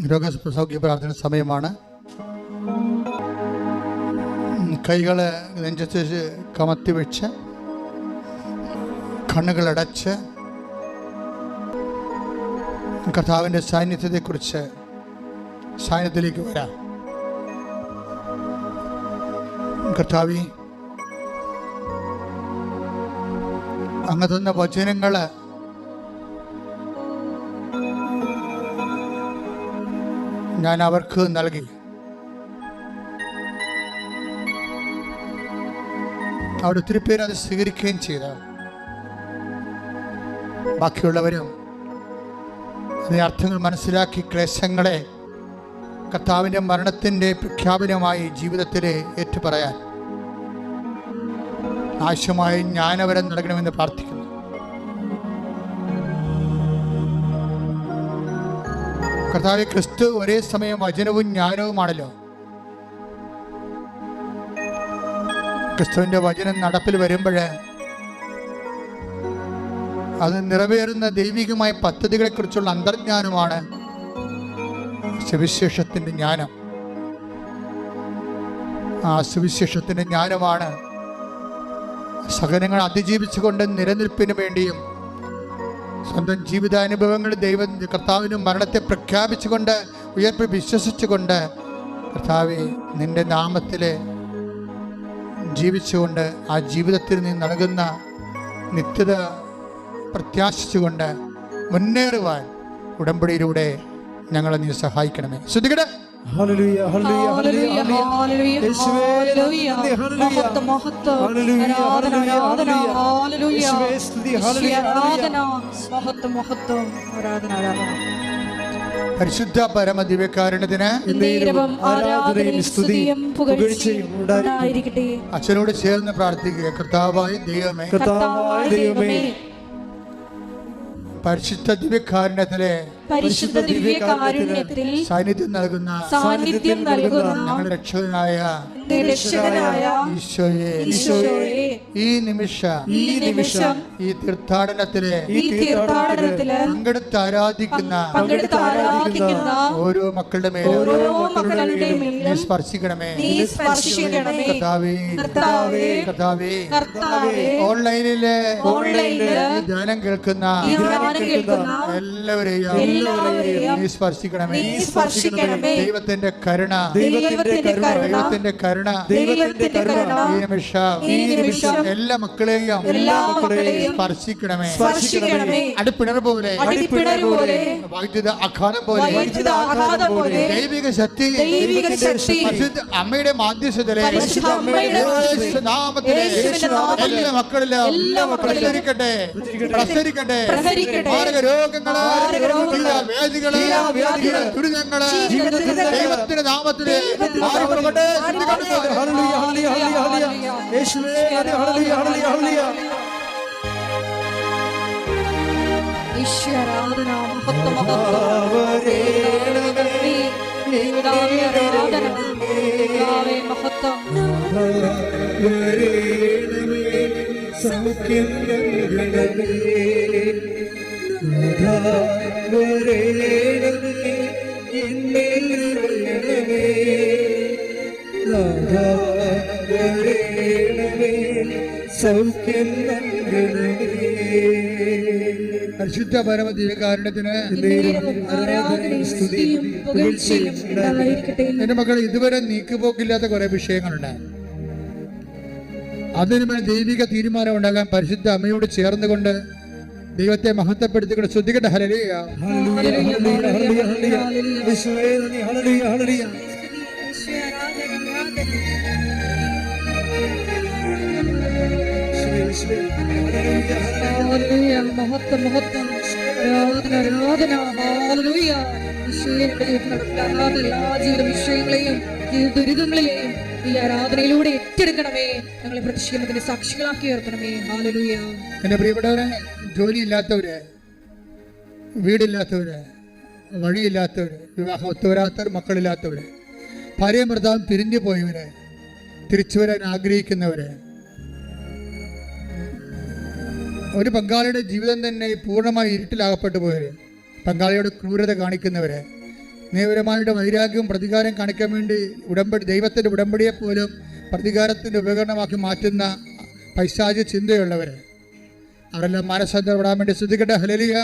രോഗസൗഖ്യ പ്രാർത്ഥന സമയമാണ്. കൈകൾ നെഞ്ചത്ത് കമത്തി വെച്ച് കണ്ണുകളടച്ച് കർത്താവിന്റെ സാന്നിധ്യത്തെക്കുറിച്ച് സാന്നിധ്യത്തിലേക്ക് വരാം. കർത്താവി അങ്ങ് തന്ന വചനങ്ങൾ ഞാൻ അവർക്ക് നൽകി. അവിടെ ഒത്തിരി പേര് അത് സ്വീകരിക്കുകയും ചെയ്ത. ബാക്കിയുള്ളവരും അതിന്റെ അർത്ഥങ്ങൾ മനസ്സിലാക്കി ക്ലേശങ്ങളെ കർത്താവിന്റെ മരണത്തിന്റെ പ്രഖ്യാപനമായി ജീവിതത്തിൽ ഏറ്റുപറയാൻ ആവശ്യമായ ജ്ഞാനവരം നൽകണമെന്ന് പ്രാർത്ഥിക്കുന്നു. കർത്താവ് ക്രിസ്തു ഒരേ സമയം വചനവും ജ്ഞാനവുമാണല്ലോ. ക്രിസ്തുവിന്റെ വചനം നടപ്പിൽ വരുമ്പോൾ അത് നിറവേറുന്ന ദൈവികമായ പദ്ധതികളെക്കുറിച്ചുള്ള അന്തർജ്ഞാനമാണ് സുവിശേഷത്തിന്റെ ജ്ഞാനം. ആ സുവിശേഷത്തിന്റെ ജ്ഞാനമാണ് സഹനങ്ങൾ അതിജീവിച്ചുകൊണ്ട് നിലനിൽപ്പിന് വേണ്ടിയും സ്വന്തം ജീവിതാനുഭവങ്ങൾ ദൈവം കർത്താവിനും മരണത്തെ പ്രഖ്യാപിച്ചുകൊണ്ട് ഉയർപ്പ് വിശ്വസിച്ചുകൊണ്ട് കർത്താവെ നിന്റെ നാമത്തിൽ ജീവിച്ചുകൊണ്ട് ആ ജീവിതത്തിൽ നീ നൽകുന്ന നിത്യത പ്രത്യാശിച്ചുകൊണ്ട് മുന്നേറുവാൻ ഉടമ്പടിയിലൂടെ ഞങ്ങളെ നീ സഹായിക്കണമേ. ശ്രദ്ധിക്കട്ടെ പരിശുദ്ധ പരമ ദിവ്യകാരണത്തിന് ആരാധനയും സ്തുതിയും പുകഴ്ചയും ഉണ്ടായിരിക്കട്ടെ. അച്ഛനോട് ചേർന്ന് പ്രാർത്ഥിക്കുക. കർത്താവായ ദൈവമേ. കർത്താവായ ദൈവമേ. പരിശുദ്ധ ദിവ്യകാരണത്തിലെ പരിശുദ്ധ ദിവ്യകാരുണ്യത്തിൽ സാന്നിധ്യം നൽകുന്ന സാന്നിധ്യം നൽകുന്ന ഞങ്ങളുടെ രക്ഷകനായ രക്ഷകനായ ഈശോയെ. ഈശോയെ. ഈ നിമിഷ ഈ നിമിഷം ഈ തീർത്ഥാടനത്തിലെ ഈ തീർത്ഥാടനത്തിൽ പങ്കെടുത്ത് ആരാധിക്കുന്ന പങ്കെടുത്ത് ആരാധിക്കുന്ന ഓരോ മക്കളുടെ മേലും ഓരോ മക്കളുടെ മേലും സ്പർശിക്കണമേ. നീ സ്പർശിക്കണമേ. കർത്താവേ. കർത്താവേ. കർത്താവേ. കർത്താവേ. ഓൺലൈനിലെ ഓൺലൈനിൽ ധ്യാനം കേൾക്കുന്ന ഈ കേൾക്കുന്ന എല്ലാവരെയും എല്ലാവരെയും നീ സ്പർശിക്കണമേ. നീ സ്പർശിക്കണമേ. ദൈവത്തിന്റെ കരുണ ദൈവത്തിന്റെ കരുണ ദൈവത്തിന്റെ കരുണ ദൈവത്തിന്റെ കരുണ ഈ നിമിഷം ഈ നിമിഷം എല്ലാ മക്കളെയും എല്ലാ മക്കളെയും സ്പർശിക്കണമേ. സ്പർശിക്കണമേ. അടുപ്പിണർ പോലെ അടുപ്പിണർ പോലെ വൈദ്യുത ആഘാതം പോലെ വൈദ്യുത ആഘാതം പോലെ ദൈവിക ശക്തി ദൈവിക ശക്തി. അമ്മയുടെ മാധ്യസ്ഥതയിലെ പരിശുദ്ധ അമ്മയുടെ നാമത്തിൽ നാമത്തിലെ എല്ലാ മക്കളിലും എല്ലാ മക്കളിലും പ്രസരിക്കട്ടെ പ്രസരിക്കട്ടെ. പ്രസരിക്കട്ടെ. മാരക രോഗങ്ങൾ ദുരിതങ്ങൾ ദൈവത്തിന്റെ നാമത്തിൽ ദൈവത്തിന്റെ മാറി പോകട്ടെ ശ്രദ്ധിക്കട്ടെ. ഹല്ലേലൂയ ഹല്ലേലൂയ ഹല്ലേലൂയ യേശുവേ നന്ദി, ഹല്ലേലൂയ ഹല്ലേലൂയ ഹല്ലേലൂയ. ഈശ്വര ആരാധന മഹത്വം മഹത്വം മഹത്വം സൗഖ്യം പരിശുദ്ധ പുകഴ്ചയും ഉണ്ടായിരിക്കട്ടെ. എന്റെ മക്കൾ ഇതുവരെ നീക്കുപോക്കില്ലാത്ത കുറെ വിഷയങ്ങളുണ്ട്. അതിനുമേൽ ദൈവിക തീരുമാനം ഉണ്ടാകാൻ പരിശുദ്ധ അമ്മയോട് ചേർന്നുകൊണ്ട് ദൈവത്തെ മഹത്വപ്പെടുത്തിക്കൊണ്ട് ശ്രദ്ധിക്കട്ടെ. ഹരലിയ ഹല്ലേലൂയ. ഹല്ലേലൂയ ഹല്ലേലൂയ. ഹല്ലേലൂയ യേശുവേ ഹല്ലേലൂയ ഹല്ലേലൂയ. യേശുവേ യേശുവേ. ഹല്ലേലൂയ ഹല്ലേലൂയ, മഹത്വം ആരാധന ആരാധന എല്ലാ ജീവിത വിഷയങ്ങളെയും ഈ ആരാധനയിലൂടെ ഏറ്റെടുക്കണമേ. ഞങ്ങളെ സാക്ഷികളാക്കി ഉയർത്തണമേ. ഹാലലൂയ എന്റെ പ്രിയപ്പെട്ടവരെ ജോലിയില്ലാത്തവര് വീടില്ലാത്തവര് വഴിയില്ലാത്തവര് വിവാഹം ഒത്തുവരാത്തവർ മക്കളില്ലാത്തവര് ഭാര്യയും ഭർത്താവും പിരിഞ്ഞു പോയവര് തിരിച്ചു വരാൻ ആഗ്രഹിക്കുന്നവര് ഒരു പങ്കാളിയുടെ ജീവിതം തന്നെ പൂർണമായി ഇരുട്ടിലാകപ്പെട്ടു പോയവര് പങ്കാളിയോട് ക്രൂരത കാണിക്കുന്നവര് നിയമപരമായിട്ട് വൈരാഗ്യവും പ്രതികാരം കാണിക്കാൻ വേണ്ടി ഉടമ്പടി ദൈവത്തിന്റെ ഉടമ്പടിയെ പോലും പ്രതികാരത്തിന്റെ ഉപകരണമാക്കി മാറ്റുന്ന പൈശാചി ചിന്തയുള്ളവർ അവരെല്ലാം മനസ്സന്തരപ്പെടാൻ വേണ്ടി ശ്രദ്ധിക്കട്ടെ ഹലലിയ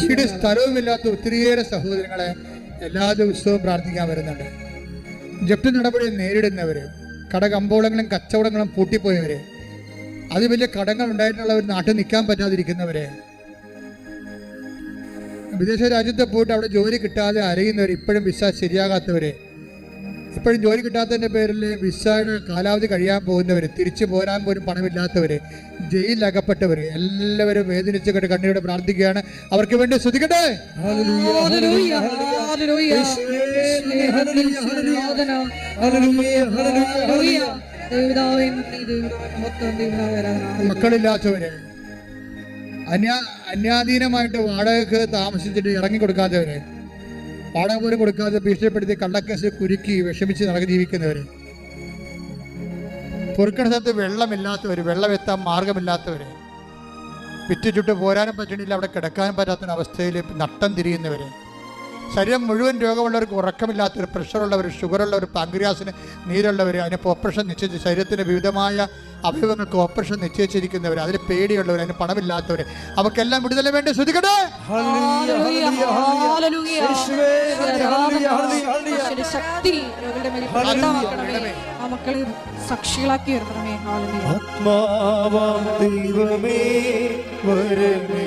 വീട് സ്ഥലവുമില്ലാത്ത ഒത്തിരിയേറെ സഹോദരങ്ങളെ എല്ലാ ദിവസവും പ്രാർത്ഥിക്കാൻ വരുന്നുണ്ട് ജപ്തി നടപടി നേരിടുന്നവർ കടകമ്പോളങ്ങളും കച്ചവടങ്ങളും പൂട്ടിപ്പോയവര് അത് വലിയ കടങ്ങൾ ഉണ്ടായിട്ടുള്ളവർ നാട്ടിൽ നിൽക്കാൻ പറ്റാതിരിക്കുന്നവര് വിദേശ രാജ്യത്ത് പോയിട്ട് അവിടെ ജോലി കിട്ടാതെ അരയുന്നവർ ഇപ്പോഴും വിസ ശരിയാകാത്തവര് ഇപ്പോഴും ജോലി കിട്ടാത്തതിന്റെ പേരിൽ വിസയുടെ കാലാവധി കഴിയാൻ പോകുന്നവർ തിരിച്ചു പോരാൻ പോലും പണമില്ലാത്തവര് ജയിലിലകപ്പെട്ടവർ എല്ലാവരും വേദനിച്ച് കേട്ട് കണ്ണീരോടെ പ്രാർത്ഥിക്കുകയാണ്. അവർക്ക് വേണ്ടി ശ്രദ്ധിക്കട്ടെ മക്കളില്ലാത്തവര് അന്യ അന്യാധീനമായിട്ട് വാടകക്ക് താമസിച്ചിട്ട് ഇറങ്ങി കൊടുക്കാത്തവര് വാടക പോലും കൊടുക്കാതെ ഭീഷണിപ്പെടുത്തി കള്ളക്കേസ് കുരുക്കി വിഷമിച്ച് നടക്കി ജീവിക്കുന്നവര്. പൊറുക്കണ സ്ഥലത്ത് വെള്ളമില്ലാത്തവര് വെള്ളം എത്താൻ മാർഗമില്ലാത്തവര് വിറ്റുചുട്ട് പോരാനും പറ്റണില്ല അവിടെ കിടക്കാനും പറ്റാത്ത അവസ്ഥയിൽ നട്ടം തിരിയുന്നവര്. ശരീരം മുഴുവൻ രോഗമുള്ളവർക്ക് ഉറക്കമില്ലാത്തവർ പ്രഷറുള്ളവർ ഷുഗറുള്ളവർ പാങ്ക്രിയാസിന് നീരുള്ളവർ അതിനിപ്പോൾ ഓപ്പറേഷൻ നിശ്ചയിച്ച് ശരീരത്തിന്റെ വിവിധമായ അവയവങ്ങൾക്ക് ഓപ്പറേഷൻ നിശ്ചയിച്ചിരിക്കുന്നവർ അതിന് പേടിയുള്ളവർ അതിന് പണമില്ലാത്തവർ അവർക്കെല്ലാം വിടുതല വേണ്ടി ശ്രദ്ധിക്കട്ടെ മക്കളെ സാക്ഷികളാക്കി ഉയർത്തണമേ. ഹല്ലേലൂയ. ആത്മാവാം ദൈവമേ വരണേ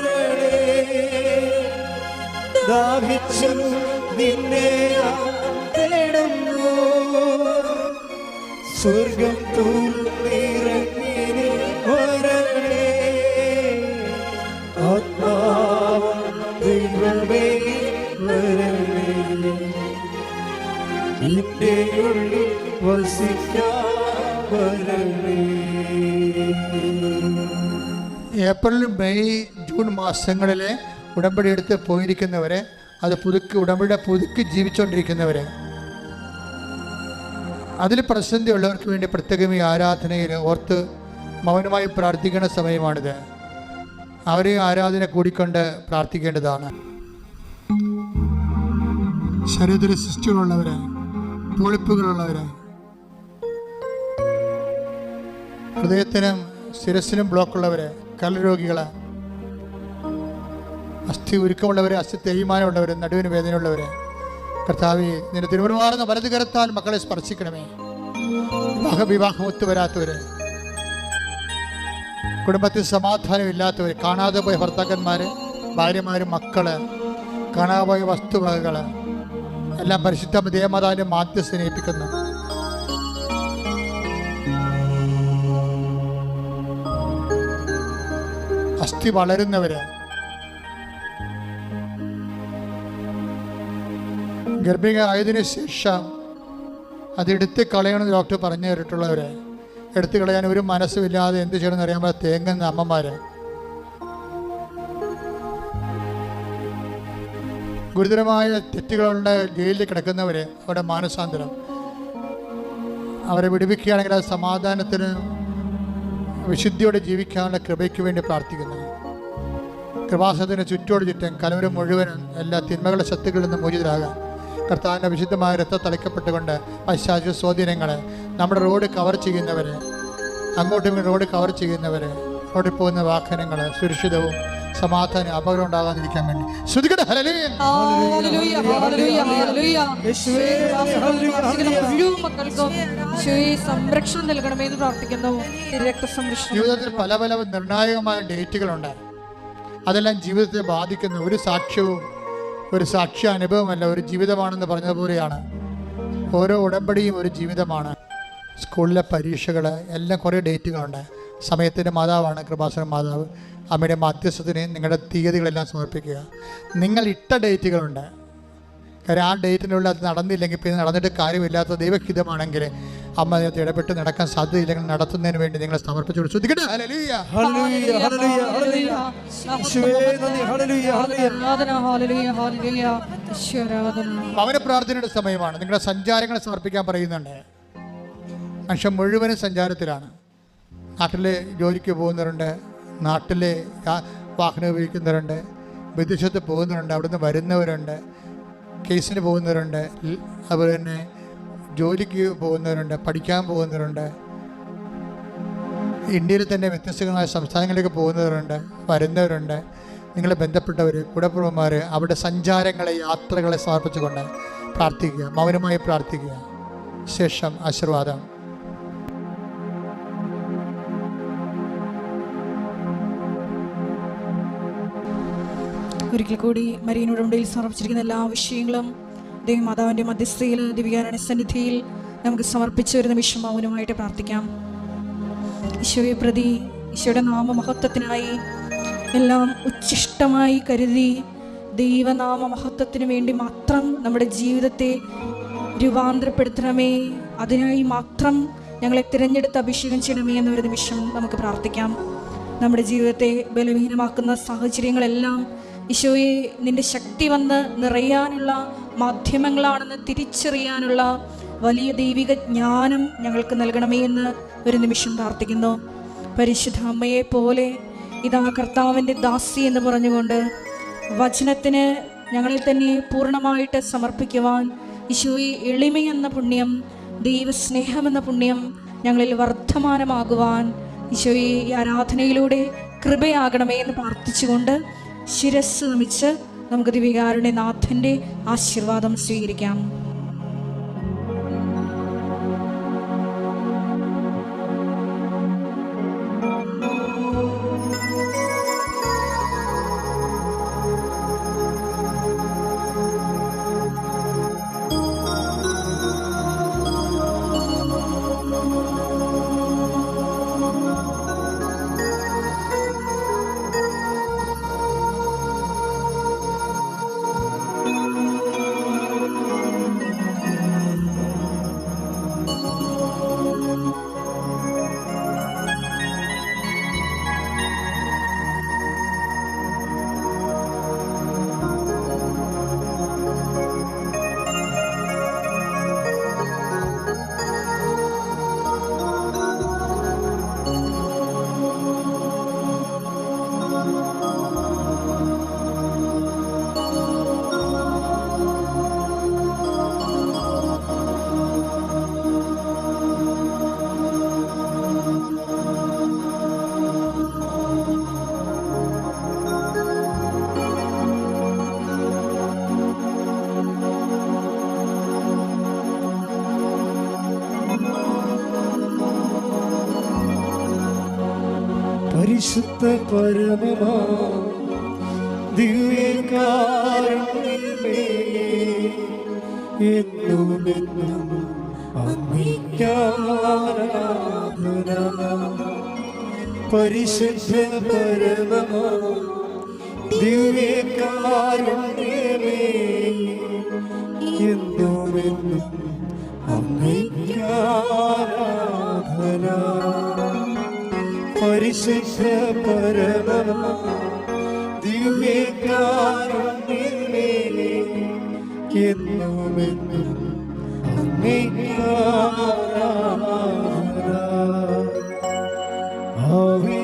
ദാഹിച്ചു നിന്നെ സ്വർഗം തുറന്നിറങ്ങി നീ വരണേ ആത്മാവം വരണേ എന്റെ ഉള്ളിൽ വസിക്കാൻ ഏപ്രിൽ മെയ് ജൂൺ മാസങ്ങളിലെ ഉടമ്പടി എടുത്ത് പോയിരിക്കുന്നവരെ അത് പുതുക്കി ഉടമ്പടി പുതുക്കി ജീവിച്ചുകൊണ്ടിരിക്കുന്നവരെ അതിൽ പ്രതിസന്ധി ഉള്ളവർക്ക് വേണ്ടി പ്രത്യേകം ഈ ആരാധനയിൽ ഓർത്ത് മൗനമായി പ്രാർത്ഥിക്കുന്ന സമയമാണിത്. അവരെ ആരാധന കൂടിക്കൊണ്ട് പ്രാർത്ഥിക്കേണ്ടതാണ്. ശരീരത്തിൽ സൃഷ്ടികളുള്ളവരെ പൊളിപ്പുകളുള്ളവരെ ഹൃദയത്തിനും ശിരസിനും ബ്ലോക്കുള്ളവരെ കരൾ അസ്ഥി ഉരുക്കമുള്ളവരെ അസ്ഥി തേയ്മാനമുള്ളവരെ നടുവിന് വേദനയുള്ളവരെ കർത്താവ് നിന്റെ തിരുവനമാർന്ന വലത് കരത്താൽ മക്കളെ സ്പർശിക്കണമേ. വിവാഹ വിവാഹം ഒത്തുവരാത്തവരെ കുടുംബത്തിൽ സമാധാനം ഇല്ലാത്തവർ കാണാതെ പോയ ഭർത്താക്കന്മാര് ഭാര്യമാർ മക്കൾ കാണാതെ പോയ വസ്തുവകകൾ എല്ലാം പരിശുദ്ധ ദേവമാതാവിനെ മാധ്യസ്ഥനെ ഏൽപ്പിക്കുന്നു. അസ്ഥി വളരുന്നവര് ഗർഭിക ആയതിനു ശേഷം അതെടുത്ത് കളയണമെന്ന് ഡോക്ടർ പറഞ്ഞു തരിട്ടുള്ളവരെ എടുത്തു കളയാൻ ഒരു മനസ്സുമില്ലാതെ എന്ത് ചെയ്യണമെന്ന് അറിയാൻ പറ്റാത്ത തേങ്ങുന്ന അമ്മമാര്. ഗുരുതരമായ തെറ്റുകളുണ്ട് ജയിലിൽ കിടക്കുന്നവര്. അവരുടെ മാനസാന്തരം. അവരെ വിടുവിക്കുകയാണെങ്കിൽ ആ സമാധാനത്തിന് വിശുദ്ധിയോടെ ജീവിക്കാനുള്ള കൃപയ്ക്ക് വേണ്ടി പ്രാർത്ഥിക്കുന്നു. കൃപാസനത്തിന് ചുറ്റോട് ചുറ്റും കലവരം മുഴുവനും എല്ലാ തിന്മകളുടെ ശക്തികളിൽ നിന്ന് മോചിതരാകാൻ. കർത്താവിന്റെ വിശുദ്ധമായ രക്തം തളിക്കപ്പെട്ടുകൊണ്ട് പശ്ചാത്തല സ്വാധീനങ്ങൾ നമ്മുടെ റോഡ് കവർ ചെയ്യുന്നവർ അങ്ങോട്ടും റോഡ് കവർ ചെയ്യുന്നവർ റോഡിൽ പോകുന്ന വാഹനങ്ങൾ സുരക്ഷിതവും സമാധാനം അപകടം ഉണ്ടാകാതിരിക്കാൻ വേണ്ടി. ശ്രുതികട ഹല്ലേലൂയ. ഹല്ലേലൂയ ഹല്ലേലൂയ ഹല്ലേലൂയ. യേശുവേ പ്രാർത്ഥിക്കുന്ന മുഴുവൻ സംരക്ഷണം നൽകണമേ എന്ന് പ്രാർത്ഥിക്കുന്നു രക്ത സംരക്ഷണം ജീവിതത്തിൽ പല പല നിർണായകമായ ഡേറ്റുകളുണ്ട്. അതെല്ലാം ജീവിതത്തെ ബാധിക്കുന്ന ഒരു സാക്ഷ്യവും ഒരു സാക്ഷ്യ അനുഭവമല്ല ഒരു ജീവിതമാണെന്ന് പറഞ്ഞതുപോലെയാണ് ഓരോ ഉടമ്പടിയും ഒരു ജീവിതമാണ്. സ്കൂളിലെ പരീക്ഷകൾ എല്ലാം കുറേ ഡേറ്റുകളുണ്ട്. സമയത്തിന്റെ മാതാവാണ് കൃപാസന മാതാവ്. അമ്മയുടെ മാധ്യസ്ഥത്തിന് നിങ്ങളുടെ തീയതികളെല്ലാം സമർപ്പിക്കുക. നിങ്ങൾ ഇട്ട ഡേറ്റുകളുണ്ട്. കാര്യം ആ ഡേറ്റിനുള്ളിൽ അത് നടന്നില്ലെങ്കിൽ പിന്നെ നടന്നിട്ട് കാര്യമില്ലാത്ത ദൈവഹിതമാണെങ്കിൽ അമ്മ അതിനകത്ത് ഇടപെട്ട് നടക്കാൻ സാധ്യതയില്ലെങ്കിൽ നടത്തുന്നതിന് വേണ്ടി നിങ്ങളെ സമർപ്പിച്ചു ശ്രദ്ധിക്കട്ടെ ഹല്ലേലൂയ. ഹല്ലേലൂയ ഹല്ലേലൂയ ഹല്ലേലൂയ. യേശുവേ ഹല്ലേലൂയ ഹല്ലേലൂയ. ആരാധന ഹാലലുയ ഹാലലുയ ഈശ്വരാധന. ഭവന പ്രാർത്ഥനയുടെ സമയമാണ്. നിങ്ങളുടെ സഞ്ചാരങ്ങളെ സമർപ്പിക്കാൻ പറയുന്നുണ്ട്. മനുഷ്യൻ മുഴുവനും സഞ്ചാരത്തിലാണ്. നാട്ടിലെ ജോലിക്ക് പോകുന്നവരുണ്ട്. നാട്ടിലെ വാഹനം ഉപയോഗിക്കുന്നവരുണ്ട്. വിദേശത്ത് പോകുന്നവരുണ്ട്. അവിടുന്ന് വരുന്നവരുണ്ട്. കേസിന് പോകുന്നവരുണ്ട്. അതുപോലെ തന്നെ ജോലിക്ക് പോകുന്നവരുണ്ട് പഠിക്കാൻ പോകുന്നവരുണ്ട്. ഇന്ത്യയിൽ തന്നെ വ്യത്യസ്തങ്ങളായ സംസ്ഥാനങ്ങളിലേക്ക് പോകുന്നവരുണ്ട് വരുന്നവരുണ്ട്. നിങ്ങളെ ബന്ധപ്പെട്ടവർ കുടപ്പുറന്മാർ അവരുടെ സഞ്ചാരങ്ങളെ യാത്രകളെ സമർപ്പിച്ചുകൊണ്ട് പ്രാർത്ഥിക്കുക മൗനമായി പ്രാർത്ഥിക്കുക. ശേഷം ആശീർവാദം. ഒരിക്കൽ കൂടി മരീനോട് മുമ്പിൽ സമർപ്പിച്ചിരിക്കുന്ന എല്ലാ വിഷയങ്ങളും ദൈവമാതാവിന്റെ മധ്യസ്ഥയിൽ ദിവ്യാരണ സന്നിധിയിൽ നമുക്ക് സമർപ്പിച്ചു ഒരു നിമിഷം മൗനമായിട്ട് പ്രാർത്ഥിക്കാം. ഈശോയെ പ്രതി ഈശോയുടെ നാമമഹത്വത്തിനായി എല്ലാം ഉച്ഛിഷ്ടമായി കരുതി ദൈവനാമ മഹത്വത്തിന് വേണ്ടി മാത്രം നമ്മുടെ ജീവിതത്തെ രൂപാന്തരപ്പെടുത്തണമേ. അതിനായി മാത്രം ഞങ്ങളെ തിരഞ്ഞെടുത്ത് അഭിഷേകം ചെയ്യണമേ എന്നൊരു നിമിഷം നമുക്ക് പ്രാർത്ഥിക്കാം. നമ്മുടെ ജീവിതത്തെ ബലഹീനമാക്കുന്ന സാഹചര്യങ്ങളെല്ലാം ഈശോയെ നിന്റെ ശക്തി വന്ന് നിറയാനുള്ള മാധ്യമങ്ങളാണെന്ന് തിരിച്ചറിയാനുള്ള വലിയ ദൈവിക ജ്ഞാനം ഞങ്ങൾക്ക് നൽകണമേ എന്ന് ഒരു നിമിഷം പ്രാർത്ഥിക്കുന്നു. പരിശുദ്ധ അമ്മയെ പോലെ ഇതാ കർത്താവിന്റെ ദാസി എന്ന് പറഞ്ഞുകൊണ്ട് വചനത്തിന് ഞങ്ങളെ തന്നെ പൂർണമായിട്ട് സമർപ്പിക്കുവാൻ ഈശോയെ എളിമയെന്ന പുണ്യം ദൈവസ്നേഹമെന്ന പുണ്യം ഞങ്ങളിൽ വർദ്ധമാനമാകുവാൻ ഈശോയെ ഈ ആരാധനയിലൂടെ കൃപയാകണമേ എന്ന് പ്രാർത്ഥിച്ചുകൊണ്ട് ശിരസ് നമിച്ച് നമുക്ക് നാഥന്റെ ആശീർവാദം സ്വീകരിക്കാം. പരിശുദ്ധ പരമമാ. ദിവ്യകാരുണ്യമേ എന്നുമെന്നും അംഗീകാരാധന പരിശുദ്ധ പരമമാ. ദിവ്യകാരുണ്യമേ എന്നുമെന്നും അംഗീകാരാധന പരിശുദ്ധ പരമ ദിവ്യകാരുണ്യമേ എന്നുമെന്നും അങ്ങേക്കാരാധന. ആവേ,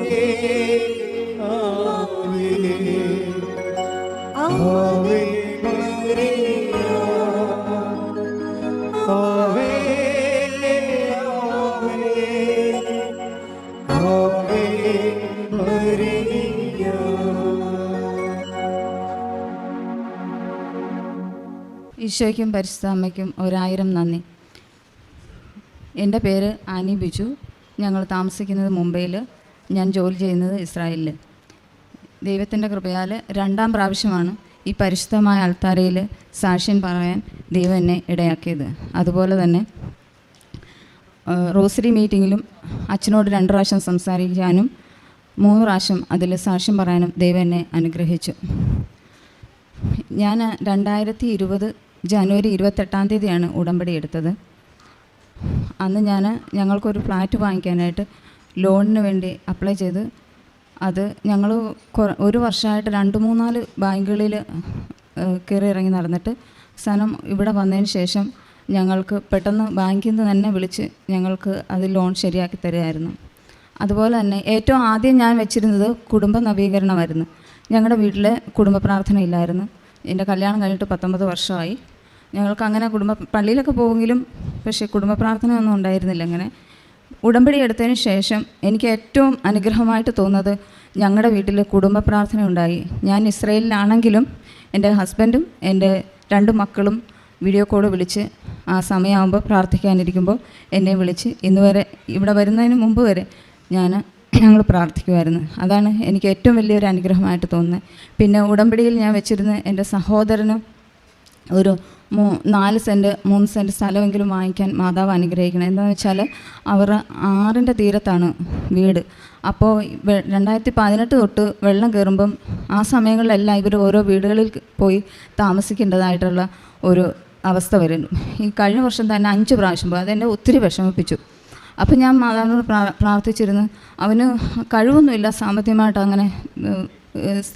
ഈശോയ്ക്കും പരിശുദ്ധ അമ്മയ്ക്കും ഒരായിരം നന്ദി. എന്റെ പേര് ആനി ബിജു. ഞങ്ങൾ താമസിക്കുന്നത് മുംബൈയിൽ. ഞാൻ ജോലി ചെയ്യുന്നത് ഇസ്രായേലിൽ. ദൈവത്തിന്റെ കൃപയാൽ രണ്ടാം പ്രാവശ്യമാണ് ഈ പരിശുദ്ധമായ അൾത്താരയിൽ സാക്ഷ്യം പറയാൻ ദൈവം എന്നെ ഇടയാക്കിയത്. അതുപോലെ തന്നെ റോസറി മീറ്റിങ്ങിലും അച്ഛനോട് രണ്ട് പ്രാവശ്യം സംസാരിക്കാനും മൂന്ന് പ്രാവശ്യം അതിൽ സാക്ഷ്യം പറയാനും ദൈവം എന്നെ അനുഗ്രഹിച്ചു. ഞാൻ രണ്ടായിരത്തി ഇരുപത് ജനുവരി ഇരുപത്തെട്ടാം തീയതിയാണ് ഉടമ്പടി എടുത്തത്. അന്ന് ഞാൻ ഞങ്ങൾക്കൊരു ഫ്ലാറ്റ് വാങ്ങിക്കാനായിട്ട് ലോണിന് വേണ്ടി അപ്ലൈ ചെയ്ത് അത് ഞങ്ങൾ ഒരു വർഷമായിട്ട് രണ്ട് മൂന്നാൽ ബാങ്കുകളിൽ കയറി ഇറങ്ങി നടന്നിട്ട് സ്ഥലം ഇവിടെ വന്നതിന് ശേഷം ഞങ്ങൾക്ക് പെട്ടെന്ന് ബാങ്കിൽ നിന്ന് തന്നെ വിളിച്ച് ഞങ്ങൾക്ക് അത് ലോൺ ശരിയാക്കി തരുമായിരുന്നു അതുപോലെ തന്നെ ഏറ്റവും ആദ്യം ഞാൻ വെച്ചിരുന്നത് കുടുംബ നവീകരണമായിരുന്നു. ഞങ്ങളുടെ വീട്ടിലെ കുടുംബ പ്രാർത്ഥന ഇല്ലായിരുന്നു. എന്റെ കല്യാണം കഴിഞ്ഞിട്ട് പത്തൊമ്പത് വർഷമായി. ഞങ്ങൾക്ക് അങ്ങനെ കുടുംബ പള്ളിയിലൊക്കെ പോകുമെങ്കിലും പക്ഷേ കുടുംബ പ്രാർത്ഥന ഒന്നും ഉണ്ടായിരുന്നില്ല അങ്ങനെ. ഉടമ്പടി എടുത്തതിന് ശേഷം എനിക്ക് ഏറ്റവും അനുഗ്രഹമായിട്ട് തോന്നുന്നത് ഞങ്ങളുടെ വീട്ടിൽ കുടുംബ പ്രാർത്ഥന ഉണ്ടായി. ഞാൻ ഇസ്രയേലിലാണെങ്കിലും എന്റെ ഹസ്ബൻഡും എന്റെ രണ്ട് മക്കളും വീഡിയോ കോൾ വിളിച്ച് ആ സമയമാകുമ്പോൾ പ്രാർത്ഥിക്കാനിരിക്കുമ്പോൾ എന്നെ വിളിച്ച് ഇന്ന് വരെ ഇവിടെ വരുന്നതിന് മുമ്പ് വരെ ഞാൻ ഞങ്ങൾ പ്രാർത്ഥിക്കുമായിരുന്നു. അതാണ് എനിക്ക് ഏറ്റവും വലിയൊരു അനുഗ്രഹമായിട്ട് തോന്നുന്നത്. പിന്നെ ഉടമ്പടിയിൽ ഞാൻ വെച്ചിരുന്ന എന്റെ സഹോദരന് ഒരു മൂ നാല് സെന്റ് മൂന്ന് സെന്റ് സ്ഥലമെങ്കിലും വാങ്ങിക്കാൻ മാതാവ് അനുഗ്രഹിക്കണം. എന്താണെന്ന് വെച്ചാൽ അവർ ആറിന്റെ തീരത്താണ് വീട്. അപ്പോൾ രണ്ടായിരത്തി പതിനെട്ട് തൊട്ട് വെള്ളം കയറുമ്പം ആ സമയങ്ങളിലെല്ലാം ഇവർ ഓരോ വീടുകളിൽ പോയി താമസിക്കേണ്ടതായിട്ടുള്ള ഒരു അവസ്ഥ വരുന്നു. ഈ കഴിഞ്ഞ വർഷം തന്നെ അഞ്ച് പ്രാവശ്യം പോയി. അതെന്നെ ഒത്തിരി വിഷമിപ്പിച്ചു. അപ്പം ഞാൻ മാതാവിനോട് പ്രാ- പ്രാർത്ഥിച്ചിരുന്നു. അവന് കഴിവൊന്നുമില്ല സാമ്പത്തികമായിട്ട് അങ്ങനെ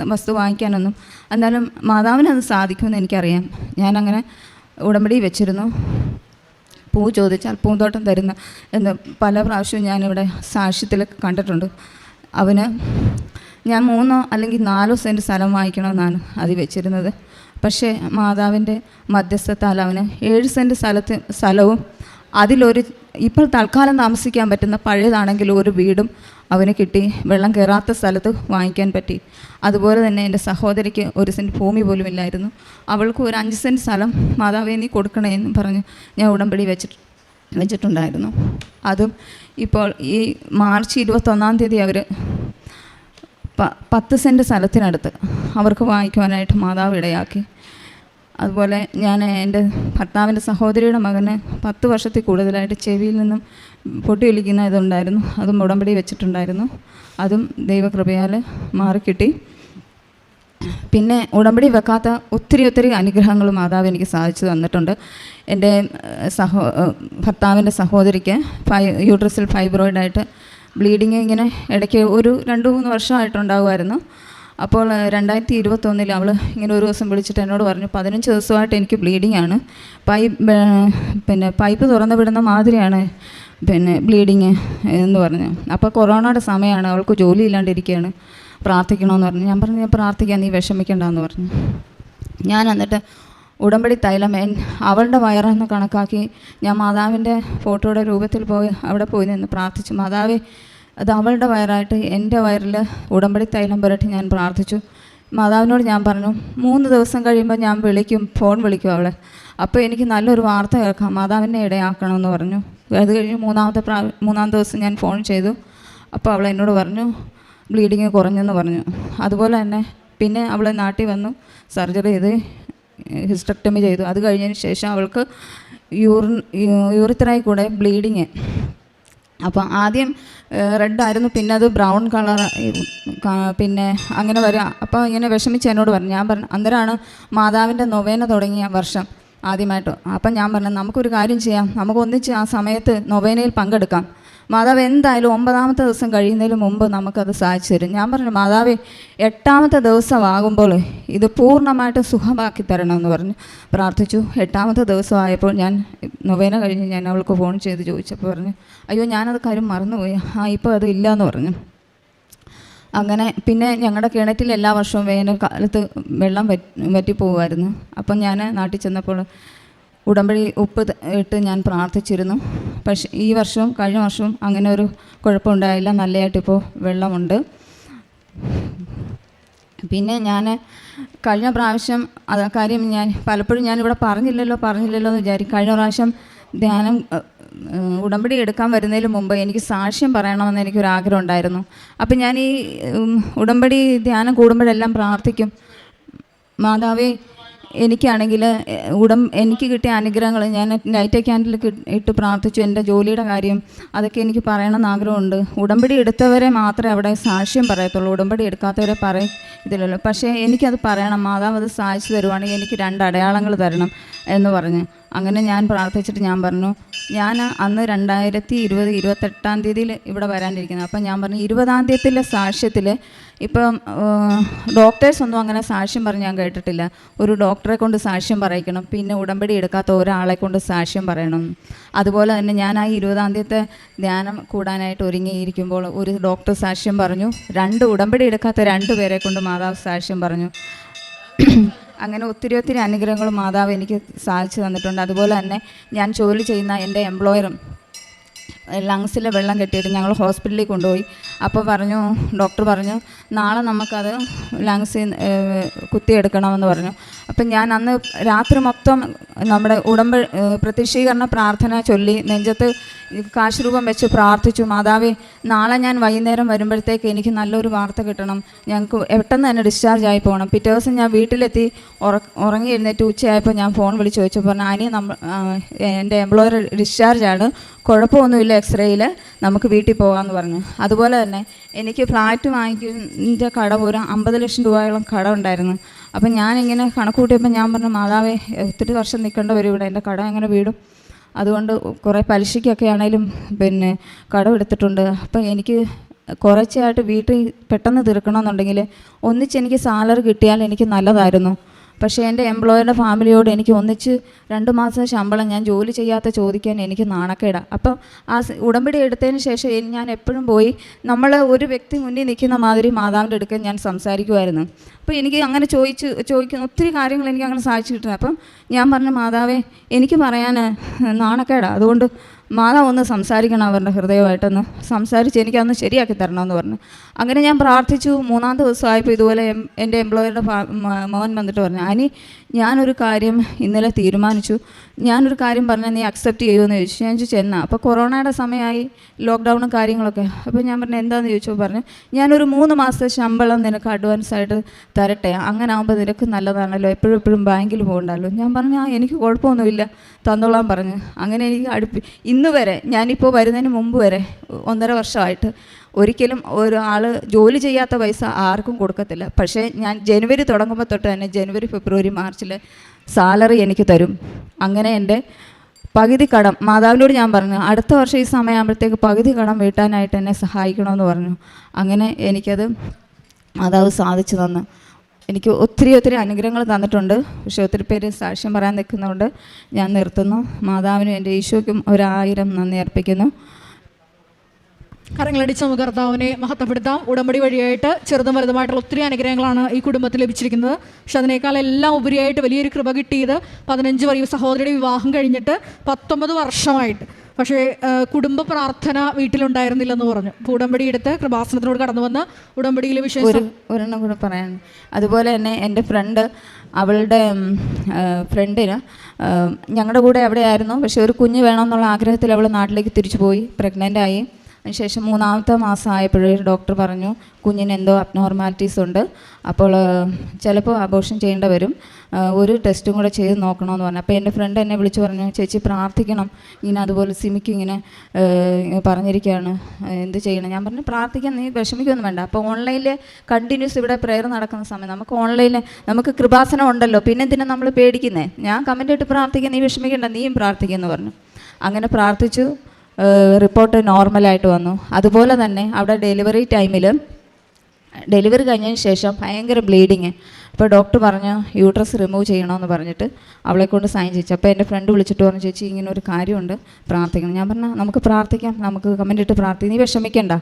വസ്തു വാങ്ങിക്കാനൊന്നും. എന്നാലും മാതാവിന് അത് സാധിക്കുമെന്ന് എനിക്കറിയാം. ഞാനങ്ങനെ ഉടമ്പടി വെച്ചിരുന്നു. പൂ ചോദിച്ചാൽ പൂന്തോട്ടം തരുന്ന എന്ന് പല പ്രാവശ്യവും ഞാനിവിടെ സാക്ഷ്യത്തിൽ കണ്ടിട്ടുണ്ട്. അവന് ഞാൻ മൂന്നോ അല്ലെങ്കിൽ നാലോ സെന്റ് സ്ഥലം വാങ്ങിക്കണമെന്നാണ് അത് വെച്ചിരുന്നത്. പക്ഷേ മാതാവിന്റെ മധ്യസ്ഥത്താൽ അവന് ഏഴ് സെന്റ് സ്ഥലത്ത് സ്ഥലവും അതിലൊരു ഇപ്പോൾ തൽക്കാലം താമസിക്കാൻ പറ്റുന്ന പഴയതാണെങ്കിൽ ഒരു വീടും അവന് കിട്ടി. വെള്ളം കയറാത്ത സ്ഥലത്ത് വാങ്ങിക്കാൻ പറ്റി. അതുപോലെ തന്നെ എന്റെ സഹോദരിക്ക് ഒരു സെന്റ് ഭൂമി പോലും ഇല്ലായിരുന്നു. അവൾക്ക് ഒരു അഞ്ച് സെന്റ് സ്ഥലം മാതാവേ നീ കൊടുക്കണേ എന്ന് പറഞ്ഞ് ഞാൻ ഉടമ്പടി വെച്ചിട്ട് വെച്ചിട്ടുണ്ടായിരുന്നു. അതും ഇപ്പോൾ ഈ മാർച്ച് ഇരുപത്തൊന്നാം തീയതി അവർ പത്ത് സെന്റ് സ്ഥലത്തിനടുത്ത് അവർക്ക് വാങ്ങിക്കുവാനായിട്ട് മാതാവ് ഇടയാക്കി. അതുപോലെ ഞാൻ എന്റെ ഭർത്താവിന്റെ സഹോദരിയുടെ മകന് പത്ത് വർഷത്തിൽ കൂടുതലായിട്ട് ചെവിയിൽ നിന്നും പൊട്ടി ഒലിക്കുന്ന ഇതുണ്ടായിരുന്നു. അതും ഉടമ്പടി വെച്ചിട്ടുണ്ടായിരുന്നു. അതും ദൈവകൃപയാൽ മാറിക്കിട്ടി. പിന്നെ ഉടമ്പടി വെക്കാത്ത ഒത്തിരി ഒത്തിരി അനുഗ്രഹങ്ങൾ മാതാവ് എനിക്ക് സാധിച്ചു തന്നിട്ടുണ്ട്. എന്റെ സഹോ ഭർത്താവിന്റെ സഹോദരിക്ക് ഫൈ യൂട്രസിൽ ഫൈബ്രോയിഡായിട്ട് ബ്ലീഡിങ് ഇങ്ങനെ ഇടയ്ക്ക് ഒരു രണ്ട് മൂന്ന് വർഷമായിട്ടുണ്ടാകുമായിരുന്നു അപ്പോൾ രണ്ടായിരത്തി ഇരുപത്തൊന്നിൽ അവൾ ഇങ്ങനെ ഒരു ദിവസം വിളിച്ചിട്ട് എന്നോട് പറഞ്ഞു പതിനഞ്ച് ദിവസമായിട്ട് എനിക്ക് ബ്ലീഡിംഗ് ആണ്. പൈപ്പ് പിന്നെ പൈപ്പ് തുറന്നു വിടുന്ന മാതിരിയാണ് പിന്നെ ബ്ലീഡിങ് എന്ന് പറഞ്ഞു. അപ്പോൾ കൊറോണയുടെ സമയമാണ് അവൾക്ക് ജോലി ഇല്ലാണ്ടിരിക്കുകയാണ് പ്രാർത്ഥിക്കണമെന്ന് പറഞ്ഞു. ഞാൻ പറഞ്ഞു ഞാൻ പ്രാർത്ഥിക്കാൻ നീ വിഷമിക്കണ്ടെന്ന് പറഞ്ഞു. ഞാൻ എന്നിട്ട് ഉടമ്പടി തൈലം അവളുടെ വയറെന്ന് കണക്കാക്കി ഞാൻ മാതാവിന്റെ ഫോട്ടോയുടെ രൂപത്തിൽ പോയി അവിടെ പോയി നിന്ന് പ്രാർത്ഥിച്ചു. മാതാവേ അത് അവളുടെ വയറായിട്ട് എന്റെ വയറിൽ ഉടമ്പടി തൈലം പുരട്ടി ഞാൻ പ്രാർത്ഥിച്ചു. മാതാവിനോട് ഞാൻ പറഞ്ഞു മൂന്ന് ദിവസം കഴിയുമ്പോൾ ഞാൻ വിളിക്കും ഫോൺ വിളിക്കും അവളെ. അപ്പോൾ എനിക്ക് നല്ലൊരു വാർത്ത കേൾക്കാം മാതാവിനെ ഇടയാക്കണമെന്ന് പറഞ്ഞു. അത് കഴിഞ്ഞ് മൂന്നാമത്തെ പ്രാ മൂന്നാം ദിവസം ഞാൻ ഫോൺ ചെയ്തു. അപ്പോൾ അവൾ എന്നോട് പറഞ്ഞു ബ്ലീഡിങ് കുറഞ്ഞെന്ന് പറഞ്ഞു. അതുപോലെ തന്നെ പിന്നെ അവൾ നാട്ടിൽ വന്നു സർജറി ചെയ്ത് ഹിസ്റ്റക്ടമി ചെയ്തു. അത് കഴിഞ്ഞതിന് ശേഷം അവൾക്ക് യൂറിൻ യൂറിത്തറായി കൂടെ ബ്ലീഡിങ്. അപ്പോൾ ആദ്യം റെഡ് ആയിരുന്നു പിന്നെ അത് ബ്രൗൺ കളർ പിന്നെ അങ്ങനെ വരിക അപ്പോൾ ഇങ്ങനെ വിഷമിച്ച് എന്നോട് പറഞ്ഞു. ഞാൻ പറഞ്ഞു അന്നേരമാണ് മാതാവിന്റെ നൊവേന തുടങ്ങിയ വർഷം ആദ്യമായിട്ട്. അപ്പം ഞാൻ പറഞ്ഞു നമുക്കൊരു കാര്യം ചെയ്യാം. നമുക്കൊന്നിച്ച് ആ സമയത്ത് നൊവേനയിൽ പങ്കെടുക്കാം. മാതാവ് എന്തായാലും ഒമ്പതാമത്തെ ദിവസം കഴിയുന്നതിന് മുമ്പ് നമുക്കത് സാധിച്ചു തരും. ഞാൻ പറഞ്ഞു മാതാവേ എട്ടാമത്തെ ദിവസമാകുമ്പോൾ ഇത് പൂർണമായിട്ട് സുഖമാക്കി തരണമെന്ന് പറഞ്ഞു. പ്രാർത്ഥിച്ചു. എട്ടാമത്തെ ദിവസമായപ്പോൾ ഞാൻ നൊവേന കഴിഞ്ഞ് ഞാൻ അവൾക്ക് ഫോൺ ചെയ്ത് ചോദിച്ചപ്പോൾ പറഞ്ഞു അയ്യോ ഞാനത് കാര്യം മറന്നുപോയി. ആ ഇപ്പോൾ അത് ഇല്ല എന്ന് പറഞ്ഞു. അങ്ങനെ പിന്നെ ഞങ്ങളുടെ കിണറ്റിൽ എല്ലാ വർഷവും വേനൽക്കാലത്ത് വെള്ളം വറ്റി വറ്റിപ്പോകുമായിരുന്നു അപ്പം ഞാൻ നാട്ടിൽ ചെന്നപ്പോൾ ഉടമ്പടി ഉപ്പ് ഇട്ട് ഞാൻ പ്രാർത്ഥിച്ചിരുന്നു. പക്ഷേ ഈ വർഷവും കഴിഞ്ഞ വർഷവും അങ്ങനെ ഒരു കുഴപ്പമുണ്ടായില്ല. നല്ലതായിട്ടിപ്പോൾ വെള്ളമുണ്ട്. പിന്നെ ഞാൻ കഴിഞ്ഞ പ്രാവശ്യം അത് കാര്യം ഞാൻ പലപ്പോഴും ഞാനിവിടെ പറഞ്ഞില്ലല്ലോ പറഞ്ഞില്ലല്ലോ എന്ന് വിചാരിക്കും. കഴിഞ്ഞ പ്രാവശ്യം ധ്യാനം ഉടമ്പടി എടുക്കാൻ വരുന്നതിന് മുമ്പ് എനിക്ക് സാക്ഷ്യം പറയണമെന്ന് എനിക്കൊരാഗ്രഹം ഉണ്ടായിരുന്നു. അപ്പം ഞാൻ ഈ ഉടമ്പടി ധ്യാനം കൂടുമ്പോഴെല്ലാം പ്രാർത്ഥിക്കും. മാതാവേ എനിക്കാണെങ്കിൽ ഉടം എനിക്ക് കിട്ടിയ അനുഗ്രഹങ്ങൾ ഞാൻ നൈറ്റ് ക്യാൻഡിൽ ഇട്ട് പ്രാർത്ഥിച്ചു. എന്റെ ജോലിയുടെ കാര്യം അതൊക്കെ എനിക്ക് പറയണമെന്ന് ആഗ്രഹമുണ്ട്. ഉടമ്പടി എടുത്തവരെ മാത്രമേ അവിടെ സാക്ഷ്യം പറയത്തുള്ളൂ. ഉടമ്പടി എടുക്കാത്തവരെ പറയ ഇതില്ലല്ലോ പക്ഷേ എനിക്കത് പറയണം. മാതാവ് അത് സാധിച്ചു തരുവാണെങ്കിൽ എനിക്ക് രണ്ട് അടയാളങ്ങൾ തരണം എന്ന് പറഞ്ഞ്. അങ്ങനെ ഞാൻ പ്രാർത്ഥിച്ചിട്ട് ഞാൻ പറഞ്ഞു ഞാൻ അന്ന് രണ്ടായിരത്തി ഇരുപത് ഇരുപത്തെട്ടാം തീയതിയിൽ ഇവിടെ വരാനിരിക്കുന്നത് അപ്പം ഞാൻ പറഞ്ഞു ഇരുപതാം തീയതിയിലെ സാക്ഷ്യത്തിൽ ഇപ്പം ഡോക്ടേഴ്സ് ഒന്നും അങ്ങനെ സാക്ഷ്യം പറഞ്ഞ് ഞാൻ കേട്ടിട്ടില്ല. ഒരു ഡോക്ടറെ കൊണ്ട് സാക്ഷ്യം പറയിക്കണം പിന്നെ ഉടമ്പടി എടുക്കാത്ത ഒരാളെ കൊണ്ട് സാക്ഷ്യം പറയണം. അതുപോലെ തന്നെ ഞാൻ ആ ഇരുപതാം തീയതി ധ്യാനം കൂടാനായിട്ട് ഒരുങ്ങിയിരിക്കുമ്പോൾ ഒരു ഡോക്ടർ സാക്ഷ്യം പറഞ്ഞു രണ്ട് ഉടമ്പടി എടുക്കാത്ത രണ്ട് പേരെ കൊണ്ട് മാതാവ് സാക്ഷ്യം പറഞ്ഞു. അങ്ങനെ ഒത്തിരി ഒത്തിരി അനുഗ്രഹങ്ങൾ മാതാവ് എനിക്ക് സാധിച്ചു തന്നിട്ടുണ്ട്. അതുപോലെ തന്നെ ഞാൻ ജോലി ചെയ്യുന്ന എന്റെ എംപ്ലോയറും ലങ്സിലെ വെള്ളം കെട്ടിയിട്ട് ഞങ്ങൾ ഹോസ്പിറ്റലിൽ കൊണ്ടുപോയി. അപ്പോൾ പറഞ്ഞു ഡോക്ടർ പറഞ്ഞു നാളെ നമുക്കത് ലങ്സിൽ കുത്തിയെടുക്കണമെന്ന് പറഞ്ഞു. അപ്പം ഞാൻ അന്ന് രാത്രി മൊത്തം നമ്മുടെ ഉടമ്പ പ്രത്യക്ഷീകരണ പ്രാർത്ഥന ചൊല്ലി നെഞ്ചത്ത് കാശുരൂപം വെച്ച് പ്രാർത്ഥിച്ചു മാതാവേ നാളെ ഞാൻ വൈകുന്നേരം വരുമ്പോഴത്തേക്ക് എനിക്ക് നല്ലൊരു വാർത്ത കിട്ടണം. ഞങ്ങൾക്ക് പെട്ടെന്ന് തന്നെ ഡിസ്ചാർജ് ആയി പോകണം. പിറ്റേ ദിവസം ഞാൻ വീട്ടിലെത്തി ഉറങ്ങി എഴുന്നേറ്റ് ഉച്ചയായപ്പോൾ ഞാൻ ഫോൺ വിളിച്ച് ചോദിച്ചു പറഞ്ഞു ആനി നമ്മൾ എന്റെ എംപ്ലോയർ ഡിസ്ചാർജാണ് കുഴപ്പമൊന്നുമില്ല എക്സ്റേയിൽ നമുക്ക് വീട്ടിൽ പോകാമെന്ന് പറഞ്ഞു. അതുപോലെ തന്നെ എനിക്ക് ഫ്ലാറ്റ് വാങ്ങിക്കുന്നതിന്റെ കടം ഒരു അമ്പത് ലക്ഷം രൂപയോളം കടം ഉണ്ടായിരുന്നു. അപ്പം ഞാനിങ്ങനെ കണക്ക് കൂട്ടിയപ്പോൾ ഞാൻ പറഞ്ഞു മാതാവേ ഒത്തിരി വർഷം നിൽക്കേണ്ട വരും ഇവിടെ. എന്റെ കടം എങ്ങനെ വീടും? അതുകൊണ്ട് കുറേ പലിശയ്ക്കൊക്കെ ആണേലും പിന്നെ കടം എടുത്തിട്ടുണ്ട്. അപ്പം എനിക്ക് കുറച്ചായിട്ട് വീട്ടിൽ പെട്ടെന്ന് തീർക്കണമെന്നുണ്ടെങ്കിൽ ഒന്നിച്ച് എനിക്ക് സാലറി കിട്ടിയാൽ എനിക്ക് നല്ലതായിരുന്നു. പക്ഷേ എന്റെ എംപ്ലോയറുടെ ഫാമിലിയോട് എനിക്ക് ഒന്നിച്ച് രണ്ട് മാസം ശമ്പളം ഞാൻ ജോലി ചെയ്യാത്ത ചോദിക്കാൻ എനിക്ക് നാണക്കേടാണ് അപ്പം ആ ഉടമ്പടി എടുത്തതിന് ശേഷം ഞാൻ എപ്പോഴും പോയി നമ്മൾ ഒരു വ്യക്തി മുന്നിൽ നിൽക്കുന്ന മാതിരി മാതാവിന്റെ അടുക്കൽ ഞാൻ സംസാരിക്കുമായിരുന്നു അപ്പോൾ എനിക്ക് അങ്ങനെ ചോദിച്ച് ചോദിക്കുന്ന ഒത്തിരി കാര്യങ്ങൾ എനിക്ക് അങ്ങനെ സാധിച്ചു കിട്ടുന്നത് അപ്പം ഞാൻ പറഞ്ഞു മാതാവേ എനിക്ക് പറയാൻ നാണക്കേടാ. അതുകൊണ്ട് മാതാവ് ഒന്ന് സംസാരിക്കണം അവരുടെ ഹൃദയമായിട്ടൊന്ന്. സംസാരിച്ച് എനിക്കതൊന്ന് ശരിയാക്കി തരണമെന്ന് പറഞ്ഞു. അങ്ങനെ ഞാൻ പ്രാർത്ഥിച്ചു. മൂന്നാം ദിവസമായപ്പോൾ ഇതുപോലെ എന്റെ എംപ്ലോയറുടെ മോൻ വന്നിട്ട് പറഞ്ഞു അനി ഞാനൊരു കാര്യം ഇന്നലെ തീരുമാനിച്ചു. ഞാനൊരു കാര്യം പറഞ്ഞാൽ നീ അക്സെപ്റ്റ് ചെയ്യുമെന്ന് ചോദിച്ചു. ഞാൻ ചോദിച്ചു എന്നാ? അപ്പോൾ കൊറോണയുടെ സമയമായി ലോക്ക്ഡൗണും കാര്യങ്ങളൊക്കെ. അപ്പോൾ ഞാൻ പറഞ്ഞു എന്താണെന്ന് ചോദിച്ചു പറഞ്ഞു ഞാനൊരു മൂന്ന് മാസത്തെ ശമ്പളം നിനക്ക് അഡ്വാൻസ് ആയിട്ട് തരട്ടെ. അങ്ങനെ ആകുമ്പോൾ നിനക്ക് നല്ലതാണല്ലോ. എപ്പോഴും എപ്പോഴും ബാങ്കിൽ പോകണ്ടല്ലോ. ഞാൻ പറഞ്ഞു ആ എനിക്ക് കുഴപ്പമൊന്നുമില്ല. തന്നോളാൻ പറഞ്ഞു. അങ്ങനെ എനിക്ക് അടുപ്പി ഇന്ന് വരെ ഞാനിപ്പോൾ വരുന്നതിന് മുമ്പ് വരെ ഒന്നര വർഷമായിട്ട് ഒരിക്കലും ഒരാൾ ജോലി ചെയ്യാത്ത പൈസ ആർക്കും കൊടുക്കത്തില്ല. പക്ഷേ ഞാൻ ജനുവരി തുടങ്ങുമ്പോൾ തൊട്ട് തന്നെ ജനുവരി ഫെബ്രുവരി മാർച്ചിൽ സാലറി എനിക്ക് തരും. അങ്ങനെ എന്റെ പകുതി കടം മാതാവിനോട് ഞാൻ പറഞ്ഞു അടുത്ത വർഷം ഈ സമയമാകുമ്പോഴത്തേക്ക് പകുതി കടം വീട്ടാനായിട്ട് എന്നെ സഹായിക്കണമെന്ന് പറഞ്ഞു. അങ്ങനെ എനിക്കത് മാതാവ് സാധിച്ചു തന്നു. എനിക്ക് ഒത്തിരി ഒത്തിരി അനുഗ്രഹങ്ങൾ തന്നിട്ടുണ്ട്. പക്ഷേ ഒത്തിരി പേര് സാക്ഷ്യം പറയാൻ നിൽക്കുന്നതുകൊണ്ട് ഞാൻ നിർത്തുന്നു. മാതാവിനും എന്റെ ഈശോയ്ക്കും ഒരായിരം നന്ദി അർപ്പിക്കുന്നു. കരങ്ങളടിച്ച് നമുക്ക് കർത്താവിനെ മഹത്വപ്പെടുത്താം. ഉടമ്പടി വഴിയായിട്ട് ചെറുതും വലുതുമായിട്ടുള്ള ഒത്തിരി അനുഗ്രഹങ്ങളാണ് ഈ കുടുംബത്തിൽ ലഭിച്ചിരിക്കുന്നത്. പക്ഷെ അതിനേക്കാൾ എല്ലാം ഉപരിയായിട്ട് വലിയൊരു കൃപ കിട്ടിയത് പതിനഞ്ച് വരെ സഹോദരിയുടെ വിവാഹം കഴിഞ്ഞിട്ട് പത്തൊമ്പത് വർഷമായിട്ട്. പക്ഷേ കുടുംബ പ്രാർത്ഥന വീട്ടിലുണ്ടായിരുന്നില്ലെന്ന് പറഞ്ഞു. ഉടമ്പടി എടുത്ത് കൃപാസനത്തിനോട് കടന്നു വന്ന് ഉടമ്പടിയിൽ വിഷയം ഒരെണ്ണം കൂടെ പറയാൻ അതുപോലെ തന്നെ എന്റെ ഫ്രണ്ട് അവളുടെ ഫ്രണ്ടിന് ഞങ്ങളുടെ കൂടെ എവിടെയായിരുന്നു? പക്ഷേ ഒരു കുഞ്ഞ് വേണമെന്നുള്ള ആഗ്രഹത്തിൽ അവൾ നാട്ടിലേക്ക് തിരിച്ചു പോയി പ്രഗ്നന്റ് ആയി. അതിനുശേഷം മൂന്നാമത്തെ മാസം ആയപ്പോഴേ ഡോക്ടർ പറഞ്ഞു കുഞ്ഞിന് എന്തോ അബ്നോർമാലിറ്റീസ് ഉണ്ട്. അപ്പോൾ ചിലപ്പോൾ അബോഷൻ ചെയ്യേണ്ട വരും. ഒരു ടെസ്റ്റും കൂടെ ചെയ്ത് നോക്കണമെന്ന് പറഞ്ഞു. അപ്പോൾ എന്റെ ഫ്രണ്ട് എന്നെ വിളിച്ച് പറഞ്ഞു ചേച്ചി പ്രാർത്ഥിക്കണം. ഇങ്ങനെ അതുപോലെ സിമിക്ക് ഇങ്ങനെ പറഞ്ഞിരിക്കുകയാണ്. എന്ത് ചെയ്യണം? ഞാൻ പറഞ്ഞു പ്രാർത്ഥിക്കാൻ നീ വിഷമിക്കൊന്നും വേണ്ട. അപ്പോൾ ഓൺലൈനിൽ കണ്ടിന്യൂസ് ഇവിടെ പ്രെയർ നടക്കുന്ന സമയം നമുക്ക് ഓൺലൈനിൽ നമുക്ക് കൃപാസനം ഉണ്ടല്ലോ. പിന്നെ എന്തിനാ നമ്മൾ പേടിക്കുന്നേ? ഞാൻ കമന്റ് ഇട്ട് പ്രാർത്ഥിക്കാൻ നീ വിഷമിക്കേണ്ട. നീയും പ്രാർത്ഥിക്കുമെന്ന് പറഞ്ഞു. അങ്ങനെ പ്രാർത്ഥിച്ചു. റിപ്പോർട്ട് നോർമലായിട്ട് വന്നു. അതുപോലെ തന്നെ അവിടെ ഡെലിവറി ടൈമിൽ ഡെലിവറി കഴിഞ്ഞതിന് ശേഷം ഭയങ്കര ബ്ലീഡിങ്. അപ്പോൾ ഡോക്ടർ പറഞ്ഞു യൂട്രസ് റിമൂവ് ചെയ്യണമെന്ന് പറഞ്ഞിട്ട് അവളെ കൊണ്ട് സൈൻ ചെയ്യിച്ചു. അപ്പോൾ എന്റെ ഫ്രണ്ട് വിളിച്ചിട്ട് പറഞ്ഞു ചേച്ചി ഇങ്ങനെ ഒരു കാര്യമുണ്ട് പ്രാർത്ഥിക്കണം. ഞാൻ പറഞ്ഞു നമുക്ക് പ്രാർത്ഥിക്കാം നമുക്ക് കമന്റ് ഇട്ട് പ്രാർത്ഥി നീ വിഷമിക്കണ്ട.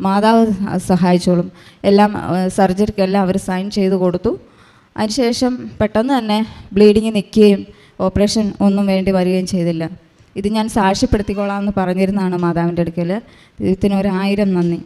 മാതാവ് സഹായിച്ചോളും. എല്ലാം സർജറിക്കെല്ലാം അവർ സൈൻ ചെയ്ത് കൊടുത്തു. അതിനുശേഷം പെട്ടെന്ന് തന്നെ ബ്ലീഡിങ് നിൽക്കുകയും ഓപ്പറേഷൻ ഒന്നും വേണ്ടി വരികയും ചെയ്തില്ല. ഇത് ഞാൻ സാക്ഷ്യപ്പെടുത്തിക്കോളാം എന്ന് പറഞ്ഞിരുന്നതാണ് മാതാവിന്റെ അടുക്കൽ ഇതിനൊരായിരം നന്ദി.